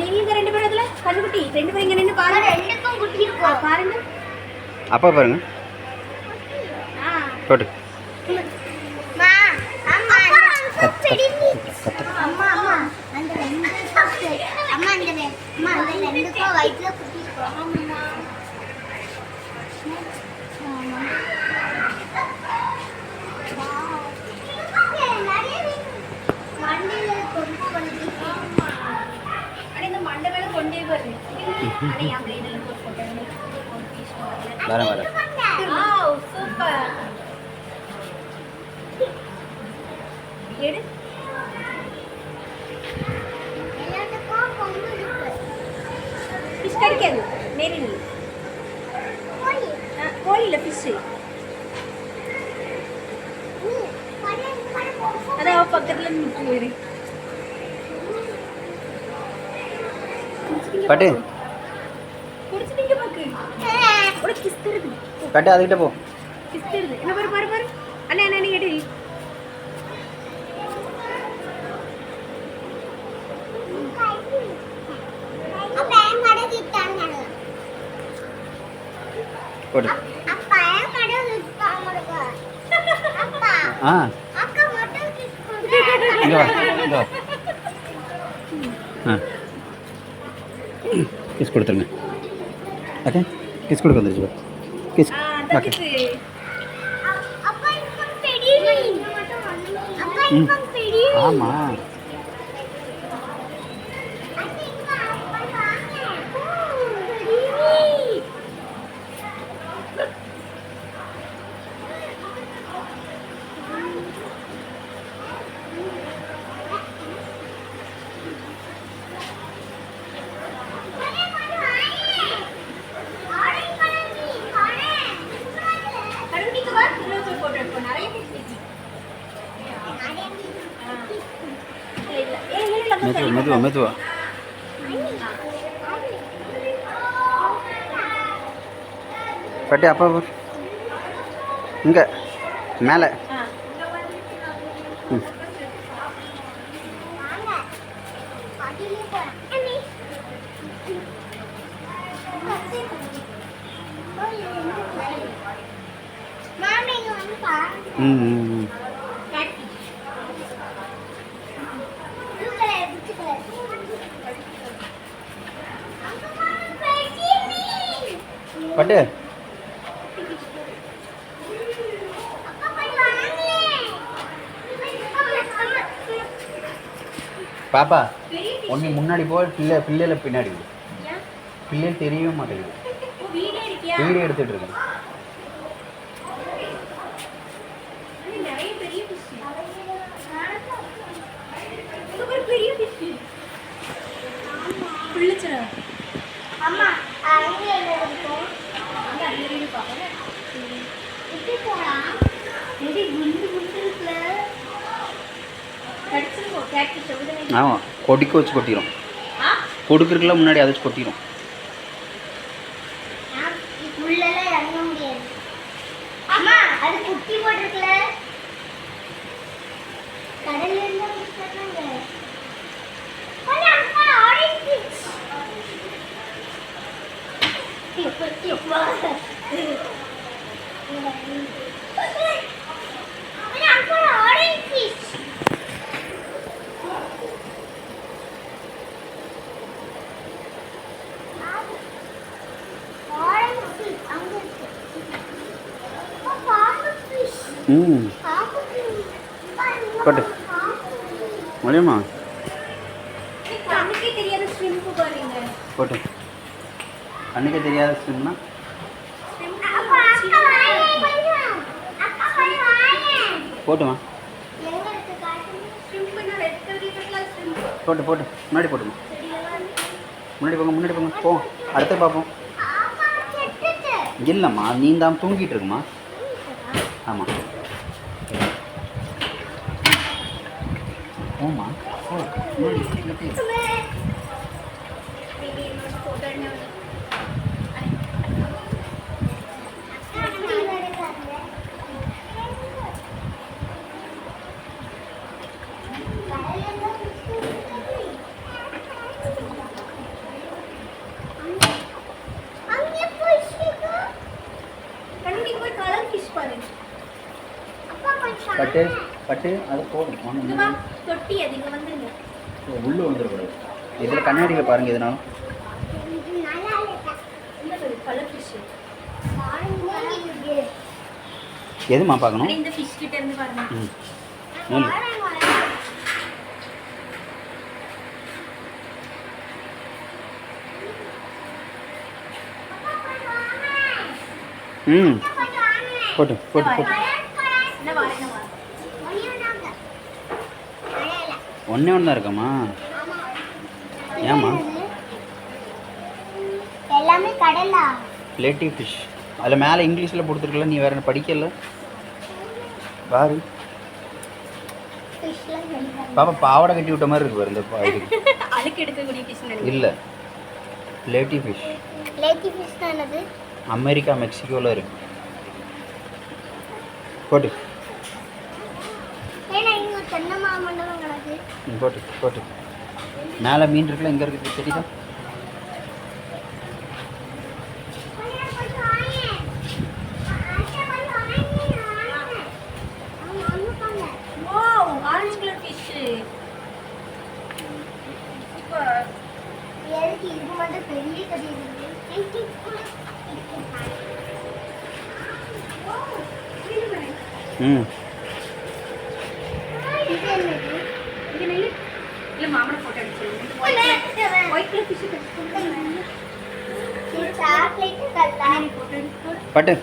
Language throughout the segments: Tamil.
நீங்க ரெண்டு பேரும் இதுல கண்ணுக்குட்டி ரெண்டு பேரும் இங்க நின்னு பாருங்க. ரெண்டுக்கும் குட்டி ஆ, இருக்கும் பாருங்க. அப்பா பாருங்க. போட்டு அம்மா அந்த ரெண்டு அம்மா அந்த அம்மா அந்த ரெண்டுக்கும் வயிற்றுல குட்டி இருக்கும் ஆமா மண்ணில கொண்டு வந்து அட இந்த மண்டை மேல கொண்டே பாருங்க அட என் பிளேட்ல ஒரு போட்டோ ஒரு பீஸ் வரேன் வரேன் சூப்பர் எடு. ஃபிஷ் கிடைக்காது. நேரி நீ. கோழி கோழி இல்ல ஃபிஷ் நீ பழைய பழைய கொம்பு அதான் பக்கத்துல போயிரு பாட்டு. தருது பாட்டு அதுக்கிட்ட போ கிஸ் தருது என்ன பாரு பாரு பாரு அண்ணா அண்ணா நீ எடு அப்ப என் கடை விட்டாங்க போட்டு அப்பா என் கடை விட்டாங்க அப்பா ஆ அக்கா மட்டும் கிஸ் இங்கே வா இங்கே வா ஆ கிஸ் கொடுத்துருங்க ஓகே கிஸ் கொடுக்க வந்துருச்சு பா கிஸ் ஆ ஓகே ஆமாம் கருணிக்கு வா இன்னொரு போட்டோ எடுப்போம் நிறைய ஃபிஷ் இருக்கு இல்ல இல்ல ஏய் இல்ல இல்ல மெதுவா மெதுவா மெதுவா. பட்டி அப்பா இங்கே மேலே ஆ ம் மாமி இங்க வந்து பாரு ம் ம், ம் ப்ளூ கலர் பிச்சு கலர் பெரிய மீன் பாட்டு அப்பா போய் வாங்க பாப்பா. ஒன்று முன்னாடி போ பிள்ளை பிள்ளையில பின்னாடி? பிள்ளைகள் தெரியவே மாட்டேங்குது வீடே வீடியோ எடுத்துட்டு இருக்கேன். அம்மா அங்க குண்டு குண்டு இருக்குல்ல. கடிச்சிருக்கோம். அப்படிதானே? ஆமாம் கொடிக்க வச்சு கொட்டிடும்? கொடுக்குறதுக்குலாம் முன்னாடி அதை வச்சு கொட்டிடும் உள்ளெல்லாம் இறங்க முடியாது அம்மா அது குட்டி போட்டிருக்கல கடல்ல இருந்து விட்டுறாங்க orange orange fish orange fish அங்க இருக்கு அப்பா, பாம்பு ஃபிஷ் ம் பாம்பு ஃபிஷ் கொட்டு. முடியுமா ஏய், கண்ணுக்கு தெரியாத ஸ்விம்னா போட்டுமா? போட்டு போட்டு. முன்னாடி போட்டுமா? முன்னாடி போங்க முன்னாடி போங்க. போ. அடுத்து பார்ப்போம். இல்லைம்மா நீ தான் தூங்கிட்டு இருக்குமா ஆமாம் போமா போ முன்னாடி இங்க போய். Baby, என்னோட photo என்ன வேணும்? பட்டு பட்டு அது போதும். தொட்டி அது இங்க வந்துருங்க. ஓ, உள்ள வந்துடக்கூடாது இதில் கண்ணாடியில் பாருங்க இதனால எதுமா பார்க்கணும்? இந்த ஃபிஷ் கிட்ட இருந்து பாருங்க. ம். ம். போட்டு போட்டு போட்டு என்ன வார என்ன வார ஒன்றே ஒன்று தான் இருக்காம்மா. ஏம்மா? எல்லாமே கடலா. லேட்டிவ் ஃபிஷ் அதில் மேலே இங்கிலீஷில் கொடுத்துருக்கல நீ வேறு படிக்கல? பாரு. பாப்பா பாவாடை கட்டி விட்ட மாதிரி இருக்கு பாரு இந்த அழுக்கு எடுக்கக்கூடிய ஃபிஷ் இல்லை. லேட்டிவ் ஃபிஷ் லேட்டி ஃபிஷ் அமெரிக்கா மெக்சிகோவில் இருக்கு. போட்டு ஏன்னா இங்க ஒரு தென்னை மண்டபம் கிடக்கு ம், போட்டு போட்டு. மேலே மீன் இருக்குல்ல எங்கே இருக்குது தெரியுதா? Wow orange colour fish super எதுக்கு இது மட்டும் பெரிய கதை இருக்கு ம் இது என்னது இங்க நில்லு இல்ல மாமனை போட்டோ எடுத்துருங்க ஒயிட் கலர் ஃபிஷ் இது சாக்லேட் கல்லா போட்டோ எடுத்து பட்டு ஒயிட் கலர் ஃபிஷ் பாரு தொடுற மாதிரி பட்டு.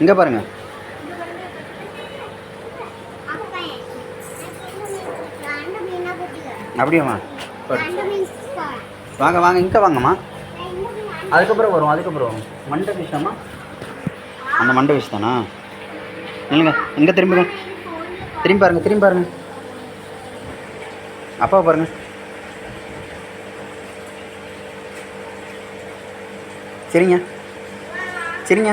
இங்க பாருங்க. அப்படியாம்மா வாங்க வாங்க இங்கே வாங்கம்மா. அதுக்கப்புறம் வரும் அதுக்கப்புறம் வரும் மண்டை விஷயமா? அந்த மண்டை விஷயம் தானா இல்லைங்க இங்கே திரும்புங்க. திரும்பி பாருங்க திரும்பி பாருங்க. அப்பா பாருங்க. சரிங்க. சரிங்க.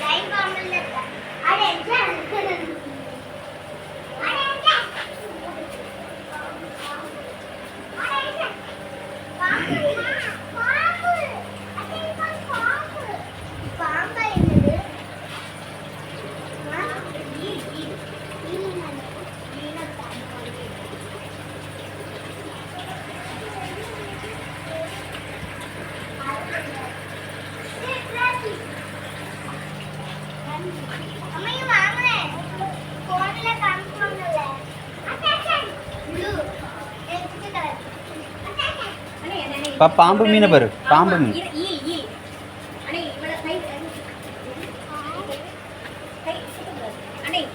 லைன் பாம்பல்ல இருக்க அட என்ன பாம்பா என்னது அம்மையும் வாங்கினேன் போன்ல காமிப்பாங்கல்ல ப்ளூ எனக்கு கலர் பா பாம்பு மீனை பாரு பாம்பு மீன்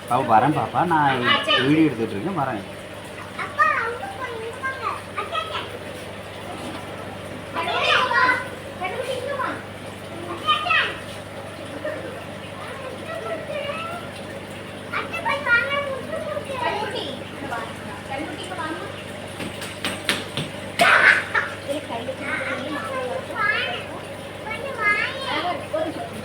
பாப்பா வரேன் பாப்பா நான் வீடியோ எடுத்துகிட்டு இருக்கேன் வரேன் அப்பா அங்க போய் நிப்பாங்க அக்கா அக்கா கண்டுபிடிக்குமா அக்கா அக்கா அத்தை போய் வாங்க முட்டு முட்டு கல்லுட்டி கல்லுட்டிக்கு வாங்க இல்ல கல்லுட்டி கொஞ்சம் வாங்க ஒரு நிமிஷம்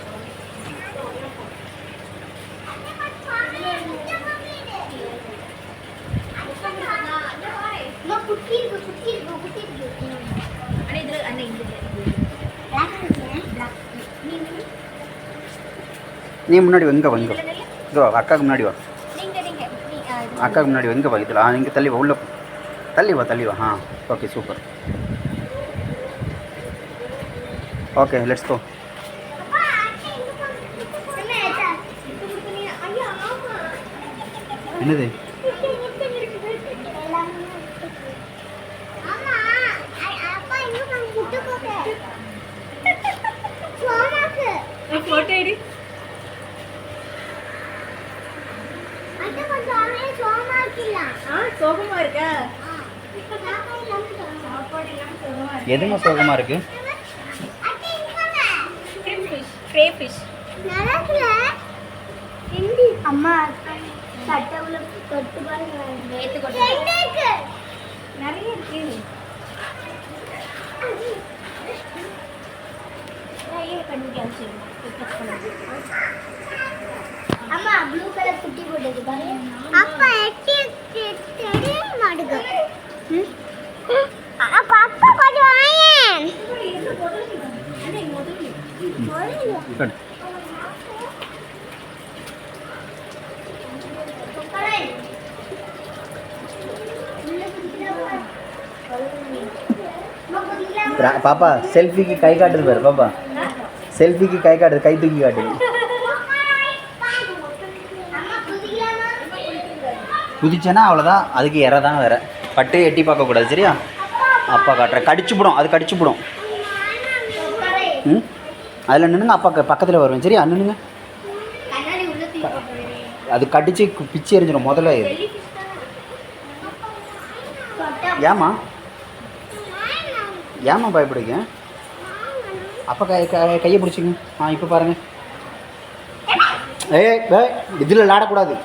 அம்மா குட்டி இருக்கு குட்டி இருக்கு குட்டி இருக்கு அண்ணே இதுல அண்ணே இதுல பிளாக் இருக்கு நீ நீ முன்னாடி எங்கே வா இங்கே இதுல நில்லு. இதோ அக்காவுக்கு முன்னாடி வா அக்காவுக்கு முன்னாடி எங்கே வா இதில். ஆ இங்கே தள்ளி வா உள்ள போ. தள்ளி வா தள்ளி வா. ஆ okay super okay let's go அப்பா அத்தை இங்க போங்க என்ன ஏச்சா இது குடுக்குறீங்க ஐயா ஆமா என்னது ஆமா அ- அப்பா இங்க போங்க குட்டு போங்க சோமாக்கு போட்டோ எடு அத்தை கொஞ்சம் அவனே சோமாக்கிலாம் ஆ சோகமா இருக்கா சாப்பாடு இல்லாம சோமா. சாப்பாடு இல்லாம சோகமா இருக்கு எதுமா சோகமாக இருக்குது அத்தை இங்க போங்க க்ரீம் ஃபிஷ் க்ரே ஃபிஷ் நடக்கல எந்தி அம்மா சட்டவுல தொட்டு பாருங்க. இருக்கு. நிறைய இருக்கு அம்மா ப்ளூ கலர் குட்டி போட்டது பாரு அப்பா எட்டி. தெரிய மாட்டுது அப்பா அப்பா கொஞ்சம் வாயேன் கட்டு ரா- பாப்பா செல்ஃபிக்கு கை காட்டுது பாரு பாப்பா செல்ஃபிக்கு கை காட்டுது கை தூக்கி காட்டுது குதிச்சேன்னா அவ்வளோதான் அதுக்கு இற தான் வேற. பட்டு எட்டி பார்க்கக்கூடாது சரியா? அப்பா காட்டுறேன் கடிச்சுப்பிடும் அது கடிச்சுப்பிடும். ம்? அதில் நின்றுங்க அப்பா பக்கத்தில் வருவேன் சரியா? நின்னுங்க. அது கடிச்சு பிச்சு எரிஞ்சிடும் முதல்ல இது. ஏமா ஏமா பயப்படுங்க அப்பா கை கையை பிடிச்சிங்க. ஆ இப்போ பாருங்க. ஏய் ஏய் இதில் விளாடக்கூடாது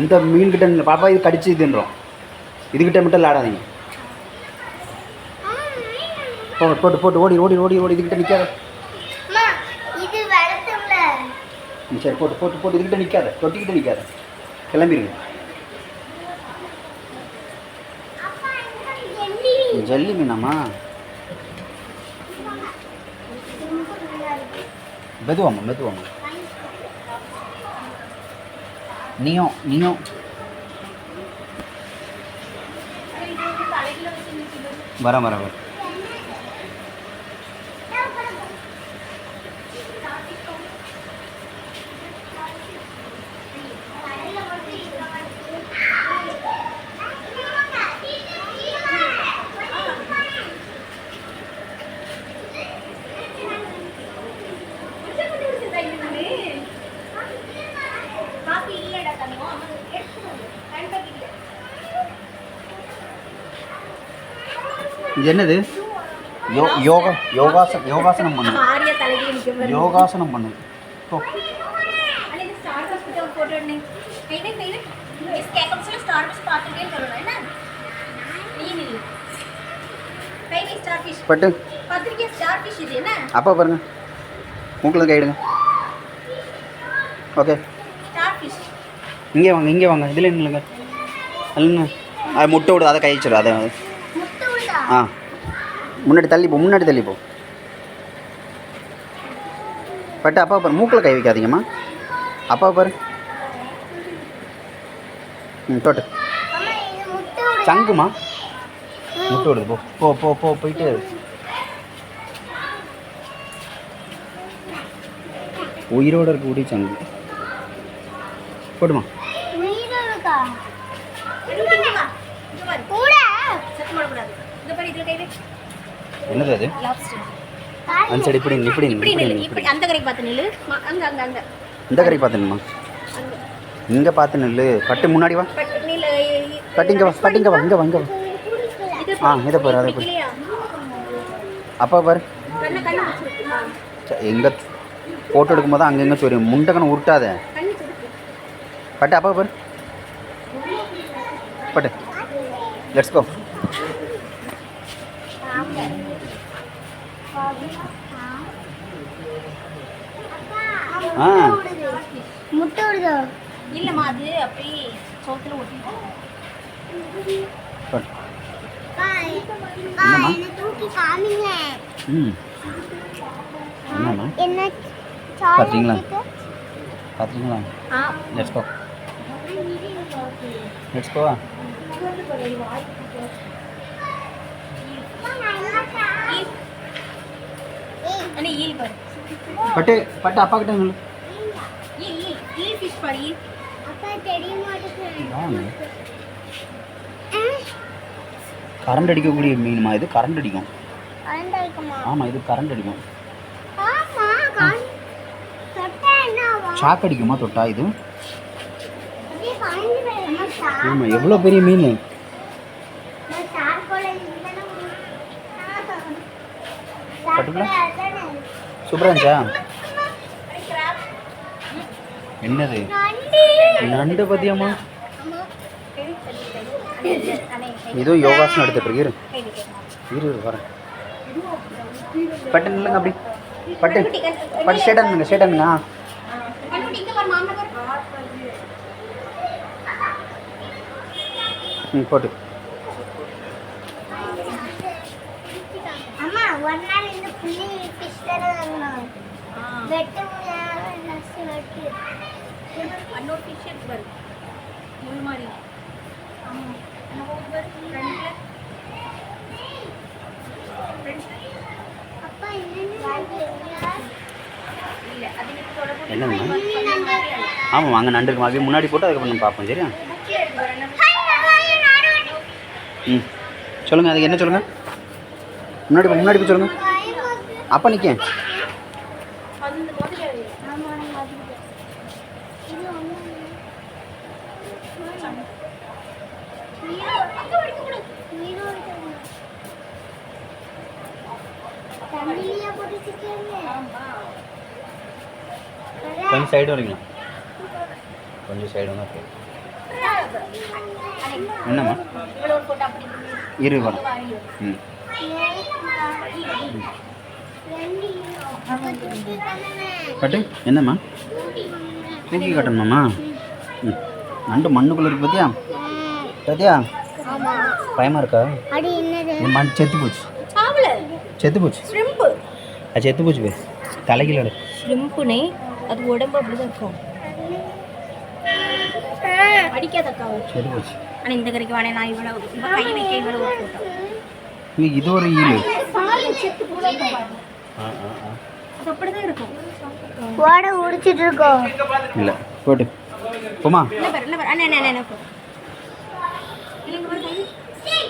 இந்த மீன் கிட்ட நில்லு. பாப்பா இது கடிச்சு இதுன்றோம். இதுகிட்ட மட்டும் விளாடாதீங்க போட்டு போட்டு போட்டு ஓடி ஓடி ஓடி ஓடி இதுகிட்ட நிற்காத சரி போட்டு போட்டு போட்டு இதுகிட்ட நிற்காத தொட்டிக்கிட்ட நிற்காத கிளம்பிடுங்க ஜல்லி. மீனாம்மா. மெதுவாம்மா மெதுவாம்மா. நீயும் நீயும் வரேன் வரேன் வரேன் இது என்னது? யோ யோகா யோகாசனம் யோகாசனம் பண்ணு. யோகாசனம் பண்ணு. பட்டு? அப்பா பாருங்க. மூக்கில் கையிடுங்க ஓகே. இங்கே வாங்க இங்கே வாங்க. இதில் நில்லுங்க. இல்லைங்க அது முட்டை விடுது அதை கை வச்சிடும் அதை. ஆ. முன்னாடி தள்ளி போ முன்னாடி தள்ளி போ. பட்டு அப்பா பாரு மூக்கில் கை வைக்காதீங்கம்மா. அப்பா பாரு. ம் தொட்டு. சங்குமா? முட்டு விடுது போ போ போ போ போயிட்டு. உயிரோட இருக்கக்கூடிய சங்கு. போடுமா உயிரோடுக்கா இங்க வா. இங்க பாரு. கூட சத்தம் போடக்கூடாது. இங்க பாரு, இதுல கையில. என்னது அது. அந்த சைடு இப்படி இப்படி இப்படி அந்த கரைக்கு பார்த்து நில்லு. அங்க அங்க அங்க. இந்த கரை பார்த்து நில்லுமா? இங்கே பார்த்து நில்லு. பட்டு முன்னாடி வா. பட் நில்லு பட்டு இங்கே வா பட்டு இங்கே வா இங்கே வா இங்கே வா. ஆ இதை பாரு அதை பாரு. அப்பா பாரு. எங்க ஃபோட்டோ எடுக்கும்போது அங்கே எங்கே சொல்லி. முண்டக்கணை உருட்டாத. பட்டு அப்பா பாரு. பட்டு. லெட்ஸ் கோ ஆ. முட்டை விடுதோ இல்லம்மா அது அப்படியே சோத்துல ஒட்டிட்டு. பட்டு அக்கா, என்னம்மா? என்னை? பார்த்துங்களா ஆ. லெட்ஸ் கோ லெட்ஸ் கோ பட்டு பட்டு அப்பா கிட்ட. கரண்ட் அடிக்கக்கூடிய மீனுமா இது? கரண்ட் அடிக்கும். கரண்ட் அடிக்குமா? ஆமாம் இது கரண்ட் அடிக்கும். ஷாக் அடிக்குமா தொட்டா இது? ஆமாம் எவ்வளோ பெரிய மீன்? சார் போல இருந்துச்சா? என்னது? நண்டு பத்தியம்மா. இதுவும் யோகாசனம் எடுத்துட்டு இருக்கு. இரு. இரு இரு, வரேன். பட்டன் இல்லைங்க அப்படி. பட்டு பட்டு ஸ்டேட்டாக நில்லுங்க ஸ்டேட்டாக ம் போட்டு. அம்மா மாதிரி. மாதிரி அல்ல. ஆமாம் வாங்க நண்டு அப்படியே முன்னாடி போட்டு அதுக்கப்புறம் நம்ம பார்ப்போம் சரியா? ம். சொல்லுங்கள் அதுக்கு என்ன சொல்லுங்கள் முன்னாடி முன்னாடி போய் சொல்லுங்கள் அப்போ நிற்க. கொஞ்சம் சைடு வரீங்களா கொஞ்சம் சைடு இருக்கு என்னம்மா இரு. ம் பட்டு என்னம்மா? தூக்கி காட்டணுமாம்மா? ம். நண்டு மண்ணுக்குள்ளே இருக்கு பார்த்தியா பார்த்தியா பயமாக இருக்கா? மண் செத்து போச்சு. செத்து போச்சு. அது செத்து போச்சு பேர். தலைகீழ ஷ்ரிம்புனே அது உடம்பு அப்படிதான் இருக்கும். அடிக்காதக்கா செத்து போச்சு. ஆனால் இந்த கறிக்கு வானே நான் இவ்வளவு இவ கை வைக்க இது ஒரு ஈலு அப்படிதான் இருக்கும். ஓட உடிச்சிட்டு இருக்கோம் இல்லை போட்டு போமா என்ன பாரு என்ன பாரு. அண்ணே அண்ணே அண்ணே போ. இல்லைங்க பாரு. கை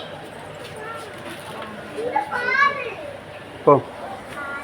போ.